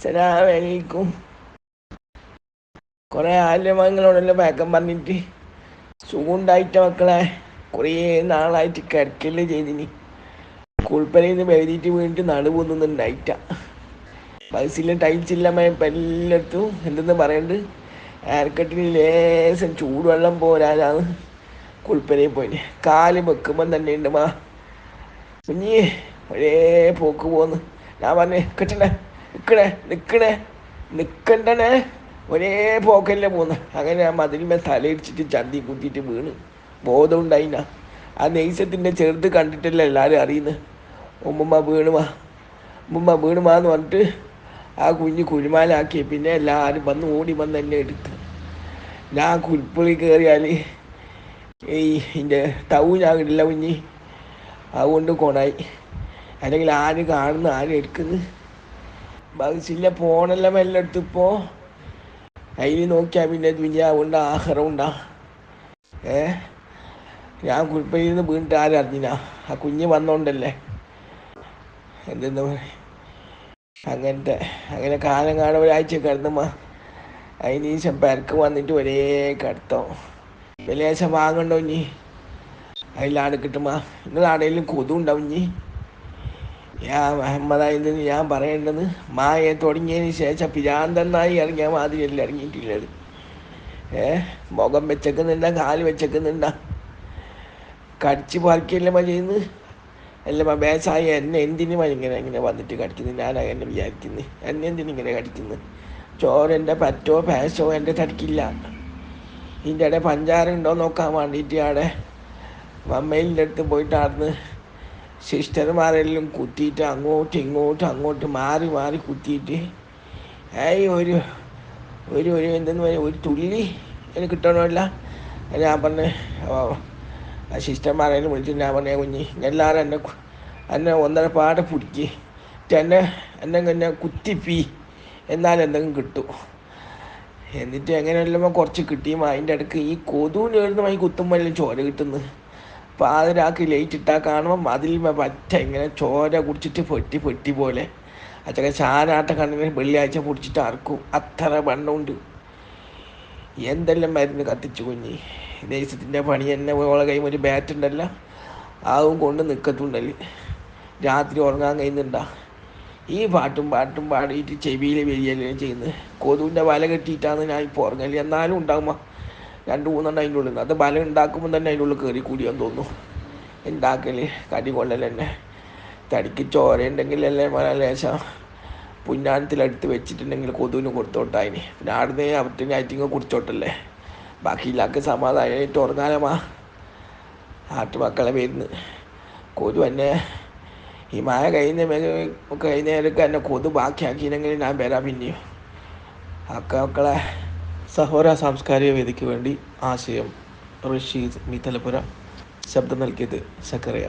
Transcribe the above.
സലാമലൈക്കും കുറേ ആല്യമങ്ങളോടല്ലോ പാക്കം പറഞ്ഞിട്ട് സുഖമുണ്ടായിട്ട മക്കളെ കുറേ നാളായിട്ട് കിടക്കല്ലേ ചെയ്തിനി. കുൾപ്പനയിൽ നിന്ന് വീണിട്ട് നടുപൊന്നുന്നുണ്ടായിട്ട ബസ്സിലെ ടൈൽസ് ഇല്ല ഇപ്പം എല്ലായിടത്തും എന്തെന്ന് പറയണ്ട്? എയർക്കട്ടിന് ലേശം ചൂടുവെള്ളം പോരാനാണ് കുൾപ്പനയിൽ പോയിന്. കാൽ വെക്കുമ്പം തന്നെ ഉണ്ട് മാ. കുഞ്ഞി ഒരേ പോക്ക് പോന്ന്. ഞാൻ പറഞ്ഞേ കിട്ടണേ നിൽക്കണേ നിൽക്കണേ നിൽക്കണ്ടണേ ഒരേ പോക്കല്ലേ പോന്ന്. അങ്ങനെ ആ മതിലിമേ തലയിടിച്ചിട്ട് ചന്തി കുത്തിയിട്ട് വീണ്. ബോധം ഉണ്ടായിന ആ നെയ്സത്തിന്റെ ചെറുത് കണ്ടിട്ടല്ലേ എല്ലാവരും അറിയുന്നത് ഉമ്മമ്മ വീണുമാ ഉമ്മമ്മ വീണുമാന്ന് പറഞ്ഞിട്ട് ആ കുഞ്ഞ് കുഴിമാലാക്കി പിന്നെ എല്ലാവരും വന്ന് ഓടി വന്ന് എന്നെ എടുത്ത്. ഞാൻ കുൽപ്പുളി കയറിയാൽ ഈ എന്റെ തവു ഞാൻ ഇടില്ല കുഞ്ഞി. അതുകൊണ്ട് കൊണായി. അല്ലെങ്കിൽ ആര് കാണുന്നു ആര് എടുക്കുന്നു? ബസ്സില്ല ഫോണെല്ലാം എല്ലാം എടുത്തിപ്പോൾ അതിൽ നോക്കിയാൽ പിന്നെ ദുനിയാവുണ്ട ആഹാരമുണ്ടാ ഏ? ഞാൻ കുൽപ്പയിൽ നിന്ന് വീണിട്ട് ആരറിഞ്ഞില്ല ആ കുഞ്ഞ് വന്നോണ്ടല്ലേ? എന്തെന്ന് അങ്ങനത്തെ അങ്ങനെ കാലം കാണാൻ ഒരാഴ്ച കിടന്നുമ്മ അതിന് ശേഷം പെരക്ക് വന്നിട്ട് ഒരേ കിടത്തോ. വിലേശം വാങ്ങണ്ടോ ഇനി? അതിലാണ് കിട്ടുമ്പോ നിങ്ങളാണേലും കൊതു ഉണ്ടാവും ഇനി? യാ മുഹമ്മദായത് ഞാൻ പറയേണ്ടത്. മായ തുടങ്ങിയതിന് ശേഷം പിരാന്തനായി ഇറങ്ങിയ മാതിരിയല്ല ഇറങ്ങിയിട്ടില്ലത് ഏ? മുഖം വെച്ചേക്കുന്നുണ്ട കാൽ വെച്ചേക്കുന്നുണ്ട? കടിച്ച് പറിക്കില്ലമ്മ ചെയ്യുന്നത് അല്ല ബേസായി എന്നെ എന്തിനു ഇങ്ങനെ ഇങ്ങനെ വന്നിട്ട് കടിക്കുന്നു? ഞാൻ എന്നെ വിചാരിക്കുന്നത് എന്നെ എന്തിനു ഇങ്ങനെ കടിക്കുന്നത് ചോരെന്റെ പറ്റോ പേശോ എന്റെ തടിക്കില്ല. ഇതിന്റെ ഇടയിൽ പഞ്ചാര ഉണ്ടോ നോക്കാൻ വേണ്ടിയിട്ട് അവിടെ മമ്മയിലിന്റെ അടുത്ത് പോയിട്ട് സിസ്റ്റർമാരെല്ലാം കുത്തിയിട്ട് അങ്ങോട്ടും ഇങ്ങോട്ടും അങ്ങോട്ട് മാറി മാറി കുത്തിയിട്ട് ഏയ് ഒരു ഒരു ഒരു എന്തെന്ന് പറയുക ഒരു തുള്ളി എനിക്ക് കിട്ടണമല്ല. ഞാൻ പറഞ്ഞ ആ സിസ്റ്റർമാരെല്ലാം വിളിച്ചിട്ട് ഞാൻ പറഞ്ഞ കുഞ്ഞി എല്ലാവരും എന്നെ എന്നെ ഒന്നര പാടെ പിടിക്ക്. എന്നെ എന്നെ എന്നെ കുത്തിപ്പി. എന്നാലും എന്തെങ്കിലും കിട്ടും. എന്നിട്ട് എങ്ങനെയല്ലോ കുറച്ച് കിട്ടിയും അതിന്റെ ഇടയ്ക്ക് ഈ കൊതുവിന് എഴുതുമ്പോൾ ഈ കുത്തുമ്പോൾ ചോര കിട്ടുന്നത് പാതിരാക്ക് ലൈറ്റ് ഇട്ടാൽ കാണുമ്പോൾ അതിൽ പറ്റ ഇങ്ങനെ ചോര കുടിച്ചിട്ട് പൊട്ടി പൊട്ടി പോലെ. അച്ചൊക്കെ ചാനാട്ട കണ്ണിന് വെള്ളിയാഴ്ച പൊടിച്ചിട്ട് അറക്കും. അത്ര വണ്ണമുണ്ട്. എന്തെല്ലാം മരുന്ന് കത്തിച്ചു കുഞ്ഞി? ദേശത്തിന്റെ പണി തന്നെ. ഓളെ കൈ ഒരു ബാറ്റ് ഉണ്ടല്ലോ. ആവും കൊണ്ട് നിൽക്കത്തുണ്ടൽ രാത്രി ഉറങ്ങാൻ കഴിയുന്നുണ്ടാ? ഈ പാട്ടും പാട്ടും പാടിയിട്ട് ചെവിയിൽ വരികയല്ലേ ചെയ്യുന്നത്? കൊതുവിന്റെ വല കെട്ടിയിട്ടാണ് ഞാൻ ഇപ്പോൾ ഉറങ്ങൽ. എന്നാലും ഉണ്ടാകുമ്പോൾ രണ്ട് മൂന്നെണ്ണം അതിന്റെ ഉള്ളിൽ അത് ബലം ഉണ്ടാക്കുമ്പോൾ തന്നെ അതിന്റെ ഉള്ളിൽ കയറി കൂടിയാന്ന് തോന്നുന്നു. ഉണ്ടാക്കൽ കടി കൊള്ളൽ തന്നെ. തടിക്ക് ചോരയുണ്ടെങ്കിൽ അല്ലേ ലേശം? പുന്നാനത്തിലെടുത്ത് വെച്ചിട്ടുണ്ടെങ്കിൽ കൊതുവിന് കൊടുത്തോട്ടായിന് പിന്നെ ആടുന്നേ അവറ്റിന് ആയിട്ടിങ്ങ് കുടിച്ചോട്ടല്ലേ? ബാക്കി ഇല്ലാക്ക് സമാധാനമായിട്ട് ഉറങ്ങാനമാ ആട്ടുമക്കളെ വരുന്ന്. കൊതു എന്നെ ഈ മഴ കഴിഞ്ഞ കഴിഞ്ഞ നേരൊക്കെ എന്നെ കൊതു ബാക്കിയാക്കിയില്ലെങ്കിൽ ഞാൻ വരാം പിന്നെയും. അക്ക മക്കളെ സഹോര സാംസ്കാരിക വേദിക്ക് വേണ്ടി ആശയം റഷീദ് മിത്തലപുര ശബ്ദം നൽകിയത് സക്കറിയ.